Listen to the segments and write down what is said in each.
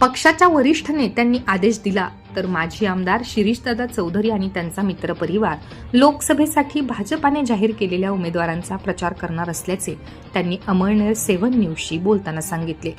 पक्षाच्या वरिष्ठ नेत्यांनी आदेश दिला. तर माजी आमदार शिरीषदादा चौधरी आणि त्यांचा मित्रपरिवार लोकसभेसाठी भाजपाने जाहीर केलेल्या उमेदवारांचा प्रचार करणार असल्याचे त्यांनी अमळनेर सेव्हन न्यूजशी बोलताना सांगितले.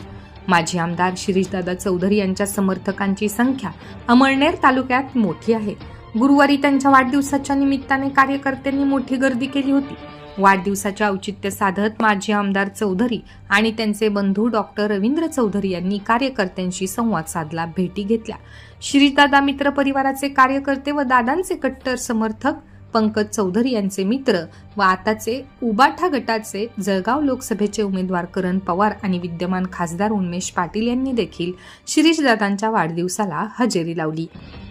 माजी आमदार शिरीषदादा चौधरी यांच्या समर्थकांची संख्या अमळनेर तालुक्यात मोठी आहे. गुरुवारी त्यांच्या वाढदिवसाच्या निमित्ताने कार्यकर्त्यांनी मोठी गर्दी केली होती. वाढदिवसाचे औचित्य साधत माजी आमदार चौधरी आणि त्यांचे बंधू डॉक्टर रवींद्र चौधरी यांनी कार्यकर्त्यांशी संवाद साधला भेटी घेतल्या. श्रीदादा मित्र परिवाराचे कार्यकर्ते व दादांचे कट्टर समर्थक पंकज चौधरी यांचे मित्र व आताचे उबाठा गटाचे जळगाव लोकसभेचे उमेदवार करण पवार आणि विद्यमान खासदार उन्मेष पाटील यांनी देखील शिरीषदादांच्या वाढदिवसाला हजेरी लावली.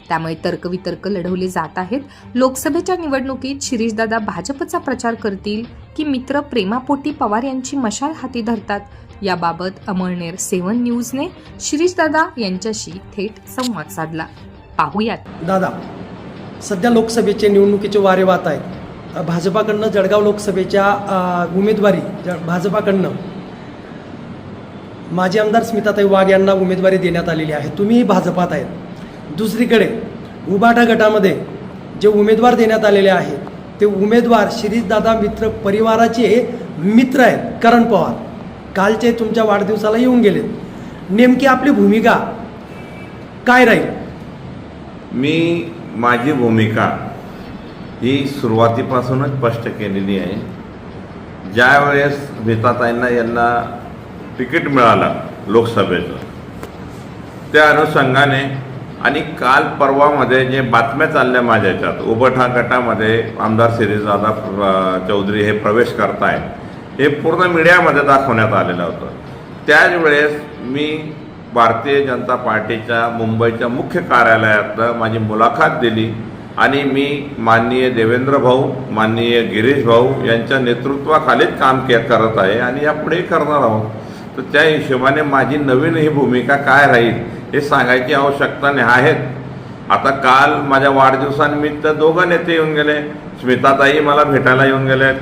त्यामुळे तर्कवितर्क लढवले जात आहेत. लोकसभेच्या निवडणुकीत शिरीषदादा भाजपचा प्रचार करतील की मित्र प्रेमापोटी पवार यांची मशाल हाती धरतात? याबाबत अमळनेर सेवन न्यूजने शिरीषदादा यांच्याशी थेट संवाद साधला. पाहूयात. दादा सध्या लोकसभेचे निवडणुकीचे वारे वाहत आहेत. भाजपाकडनं जळगाव लोकसभेच्या उमेदवारी ज भाजपाकडनं माजी आमदार स्मिताताई वाघ यांना उमेदवारी देण्यात आलेली आहे. तुम्हीही भाजपात आहेत. दुसरीकडे उबाटा गटामध्ये जे उमेदवार देण्यात आलेले आहेत ते उमेदवार शिरीषदादा मित्र परिवाराचे मित्र आहेत करण पवार. कालचे तुमच्या वाढदिवसाला येऊन गेलेत. नेमकी आपली भूमिका काय राहील? मी माझी भूमिका ही सुरुवातीपासूनच स्पष्ट केलेली आहे. ज्यावेळेस नीताताईंना यांना तिकीट मिळालं लोकसभेचं त्या अनुषंगाने आणि काल परवामध्ये जे बातम्या चालल्या माझ्या याच्यात उभठा गटामध्ये आमदार सिरीजदादा चौधरी हे प्रवेश करतायत हे पूर्ण मीडियामध्ये दाखवण्यात आलेलं होतं. त्याच वेळेस मी भारतीय जनता पार्टीच्या मुंबईच्या मुख्य कार्यालयातनं माझी मुलाखत दिली आणि मी माननीय देवेंद्र भाऊ माननीय गिरीश भाऊ यांच्या नेतृत्वाखालीच काम के करत आहे आणि यापुढेही करणार आहोत. तर त्या हिशोबाने माझी नवीन ही भूमिका काय राहील हे सांगायची आवश्यकता नाही आहेत आता काल माझ्या वाढदिवसानिमित्त दोघं नेते येऊन गेले. स्मिताताई मला भेटायला येऊन गेले.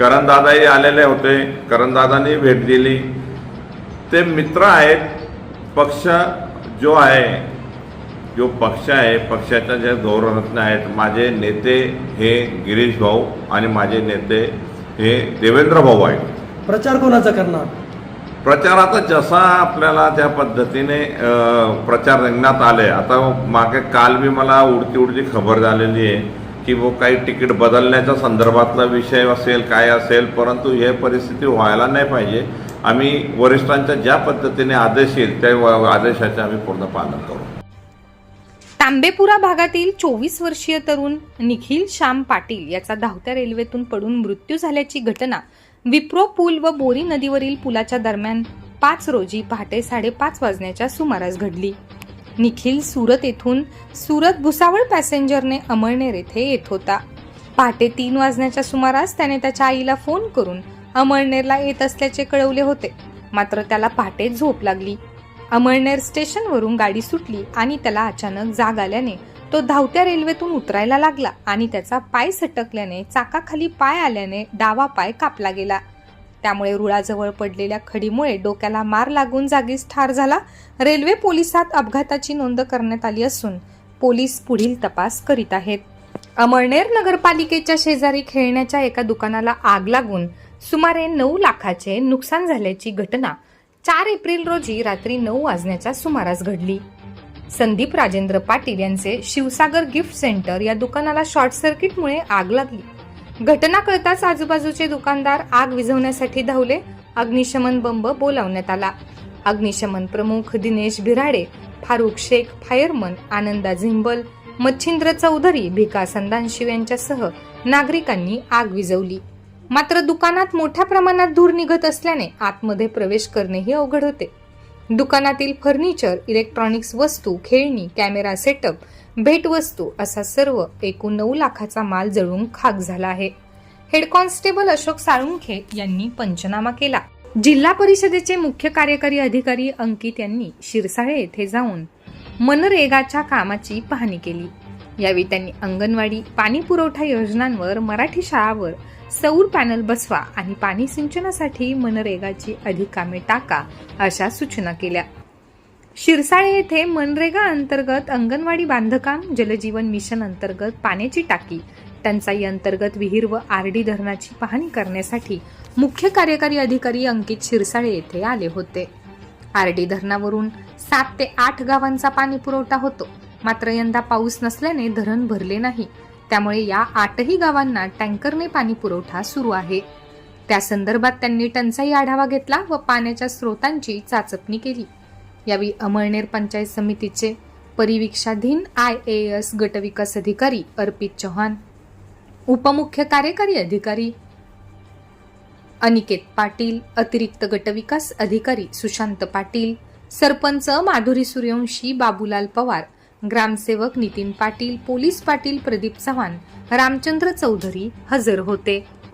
करणदादाही आलेले होते. करणदादांनी भेट दिली. ते मित्र आहेत. पक्ष जो आहे जो पक्ष आहे पक्षाच्या जे धोरणज्ञ आहेत माझे नेते हे गिरीश भाऊ आणि माझे नेते हे देवेंद्र भाऊ आहेत. प्रचार कोणाचा करणार? प्रचार आता जसा आपल्याला त्या पद्धतीने प्रचार रिंगणात आले आता मागे काल बी मला उडती उडती खबर झालेली आहे की वो काही तिकीट बदलण्याच्या संदर्भातला विषय असेल काय असेल परंतु हे परिस्थिती व्हायला नाही पाहिजे. आम्ही वरिष्ठांच्या ज्या पद्धतीने आदेश येईल त्या आदेशाचे आम्ही पूर्ण पालन करू. तांबेपुरा भागातील चोवीस वर्षीय तरुण निखिल श्याम पाटील याचा धावत्या रेल्वेतून पडून मृत्यू झाल्याची घटना विप्रो पूल व बोरी नदीवरील पुलाच्या दरम्यान पाच रोजी पहाटे साडेपाच वाजण्याच्या सुमारास घडली. निखिल सुरत येथून सुरत भुसावळ पॅसेंजरने अमळनेर येथे येत होता. पहाटे तीन वाजण्याच्या सुमारास त्याने त्याच्या आईला फोन करून अमळनेरला येत असल्याचे कळवले होते. मात्र त्याला पहाटे झोप लागली. अमळनेर स्टेशनवरून गाडी सुटली आणि त्याला अचानक जाग आल्याने तो धावत्या रेल्वेतून उतरायला लागला आणि त्याचा पाय सटकल्याने चाकाखाली पाय आल्याने डावा पाय कापला गेला. त्यामुळे रुळाजवळ पडलेल्या खडीमुळे डोक्याला मार लागून जागीच ठार झाला. रेल्वे पोलिसात अपघाताची नोंद करण्यात आली असून पोलीस पुढील तपास करीत आहेत. अमळनेर नगरपालिकेच्या शेजारी खेळण्याच्या एका दुकानाला आग लागून सुमारे नऊ लाखाचे नुकसान झाल्याची घटना चार एप्रिल रोजी रात्री नऊ वाजण्याच्या सुमारास घडली. संदीप राजेंद्र पाटील यांचे शिवसागर गिफ्ट सेंटर या दुकानाला शॉर्ट सर्किटमुळे आग लागली. घटना कळताच आजूबाजूचे दुकानदार आग विझवण्यासाठी धावले. अग्निशमन बंब बोलावण्यात आला. अग्निशमन प्रमुख दिनेश भिराडे फारुख शेख फायरमन आनंदा झिंबल मच्छिंद्र चौधरी भिका संदानशिव यांच्यासह नागरिकांनी आग विझवली. मात्र दुकानात मोठ्या प्रमाणात धूर निघत असल्याने आतमध्ये प्रवेश करणेही अवघड होते. दुकानातील फर्निचर इलेक्ट्रॉनिक्स वस्तू खेळणी कॅमेरा सेटअप भेटवस्तू असा सर्व एकूण नऊ लाखाचा माल जळून खाक झाला आहे. हेड कॉन्स्टेबल अशोक साळुंखे यांनी पंचनामा केला. जिल्हा परिषदेचे मुख्य कार्यकारी अधिकारी अंकित यांनी शिरसाळे येथे जाऊन मनरेगाच्या कामाची पाहणी केली. यावेळी त्यांनी अंगणवाडी पाणी पुरवठा योजनांवर मराठी शाळावर सौर पॅनल बसवा आणि पाणी सिंचनासाठी मनरेगाची अधिक कामे टाका अशा सूचना केल्या. शिरसाळे येथे मनरेगा अंतर्गत अंगणवाडी बांधकाम जलजीवन मिशन अंतर्गत पाण्याची टाकी टंचाई अंतर्गत विहीर व आरडी धरणाची पाहणी करण्यासाठी मुख्य कार्यकारी अधिकारी अंकित शिरसाळे येथे आले होते. आरडी धरणावरून सात ते आठ गावांचा पाणी पुरवठा होतो. मात्र यंदा पाऊस नसल्याने धरण भरले नाही. त्यामुळे या आठही गावांना टँकरने पाणी पुरवठा सुरू आहे. त्या संदर्भात त्यांनी टंचाई आढावा घेतला व पाण्याच्या स्रोतांची चाचपणी केली. यावेळी अमळनेर पंचायत समितीचे परिवीक्षाधीन आय ए एस गटविकास अधिकारी अर्पित चव्हाण उपमुख्य कार्यकारी अधिकारी अनिकेत पाटील अतिरिक्त गटविकास अधिकारी सुशांत पाटील सरपंच माधुरी सूर्यवंशी बाबूलाल पवार ग्रामसेवक नितीन पाटील पोलीस पाटील प्रदीप चव्हाण रामचंद्र चौधरी हजर होते.